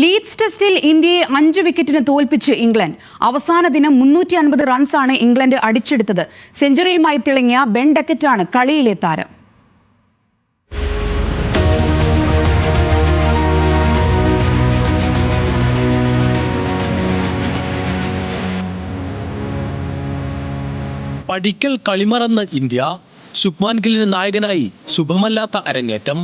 Leeds ടെസ്റ്റിൽ ഇന്ത്യയെ അഞ്ച് വിക്കറ്റിന് തോൽപ്പിച്ച് ഇംഗ്ലണ്ട്. അവസാന ദിനം മുന്നൂറ്റി അൻപത് റൺസാണ് ഇംഗ്ലണ്ട് അടിച്ചെടുത്തത്. സെഞ്ചുറിയുമായി തിളങ്ങിയ ബെൻ ഡക്കറ്റാണ് കളിയിലെ താരം. പഠിക്കൽ കളിമറന്ന ഇന്ത്യ ശുഭ്മാൻ ഗില്ലിന് നായകനായി ശുഭമല്ലാത്ത അരങ്ങേറ്റം.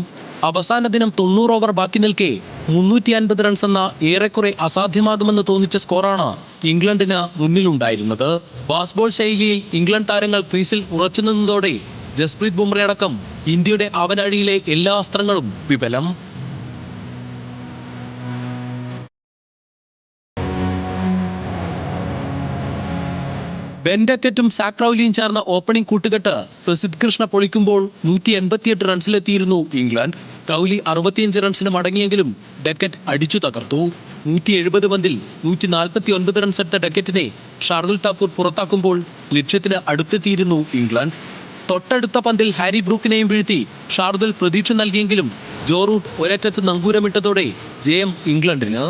അവസാന ദിനം തൊണ്ണൂറ് ഓവർ ബാക്കി നിൽക്കെ മുന്നൂറ്റി അൻപത് റൺസ് എന്ന ഏറെക്കുറെ അസാധ്യമാകുമെന്ന് തോന്നിച്ച സ്കോറാണ് ഇംഗ്ലണ്ടിന് മുന്നിലുണ്ടായിരുന്നത്. ബാസ്ബോൾ ശൈലിയിൽ ഇംഗ്ലണ്ട് താരങ്ങൾ ക്രീസിൽ ഉറച്ചു നിന്നതോടെ ജസ്പ്രീത് ബുംറയടക്കം ഇന്ത്യയുടെ അവനഴിയിലെ എല്ലാ അസ്ത്രങ്ങളും വിഫലം. ബെൻഡക്കറ്റും സാക്രൌലിയും ചേർന്ന ഓപ്പണിംഗ് കൂട്ടുകെട്ട് പ്രസിദ്ധ് കൃഷ്ണ പൊളിക്കുമ്പോൾ നൂറ്റി എൺപത്തിയെട്ട് റൺസിലെത്തിയിരുന്നു ഇംഗ്ലണ്ട്. ക്രൗലി അറുപത്തിയഞ്ച് റൺസിന് മടങ്ങിയെങ്കിലും ഡെക്കറ്റ് അടിച്ചു തകർത്തു. നൂറ്റി എഴുപത് പന്തിൽ നൂറ്റി നാൽപ്പത്തി ഒൻപത് റൺസ് എടുത്ത ഡക്കറ്റിനെ ഷാർദുൽ ഠാക്കൂർ പുറത്താക്കുമ്പോൾ ലക്ഷ്യത്തിന് അടുത്തെത്തിയിരുന്നു ഇംഗ്ലണ്ട്. തൊട്ടടുത്ത പന്തിൽ ഹാരി ബ്രൂക്കിനെയും വീഴ്ത്തി ഷാർദുൽ പ്രതീക്ഷ നൽകിയെങ്കിലും ജോറൂട്ട് ഒരറ്റത്ത് നങ്കൂരമിട്ടതോടെ ജയം ഇംഗ്ലണ്ടിന്.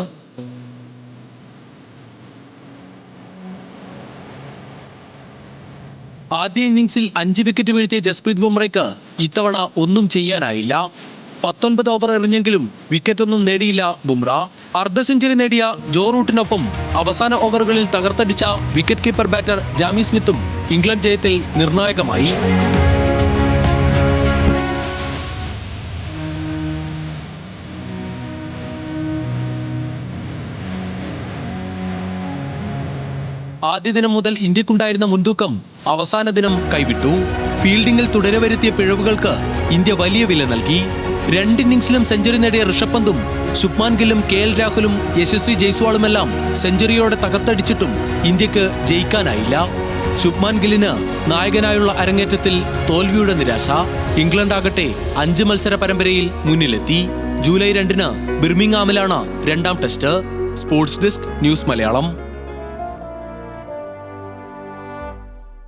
ആദ്യ ഇന്നിംഗ്സിൽ അഞ്ച് വിക്കറ്റ് വീഴ്ത്തിയ ജസ്പ്രീത് ബുംറയ്ക്ക് ഇത്തവണ ഒന്നും ചെയ്യാനായില്ല. പത്തൊൻപത് ഓവർ എറിഞ്ഞെങ്കിലും വിക്കറ്റൊന്നും നേടിയില്ല ബുംറ. അർദ്ധ സെഞ്ചുറി നേടിയ ജോ റൂട്ടിനൊപ്പം അവസാന ഓവറുകളിൽ തകർത്തടിച്ച വിക്കറ്റ് കീപ്പർ ബാറ്റർ ജാമി സ്മിത്തും ഇംഗ്ലണ്ട് ജയത്തിൽ നിർണായകമായി. ആദ്യ ദിനം മുതൽ ഇന്ത്യക്കുണ്ടായിരുന്ന മുൻതൂക്കം അവസാന ദിനം കൈവിട്ടു. ഫീൽഡിംഗിൽ തുടരെ വരുത്തിയ പിഴവുകൾക്ക് ഇന്ത്യ വലിയ വില നൽകി. രണ്ട് ഇന്നിംഗ്സിലും സെഞ്ചുറി നേടിയ ഋഷഭ് പന്തും ശുഭ്മാൻ ഗില്ലും കെ എൽ രാഹുലും യശസ്വി ജയ്സ്വാളുമെല്ലാം സെഞ്ചുറിയോടെ തകർത്തടിച്ചിട്ടും ഇന്ത്യയ്ക്ക് ജയിക്കാനായില്ല. ശുഭ്മാൻ ഗില്ലിന് നായകനായുള്ള അരങ്ങേറ്റത്തിൽ തോൽവിയുടെ നിരാശ. ഇംഗ്ലണ്ട് ആകട്ടെ അഞ്ച് മത്സര പരമ്പരയിൽ മുന്നിലെത്തി. ജൂലൈ രണ്ടിന് ബിർമിംഗാമിലാണ് രണ്ടാം test. Sports desk news Malayalam.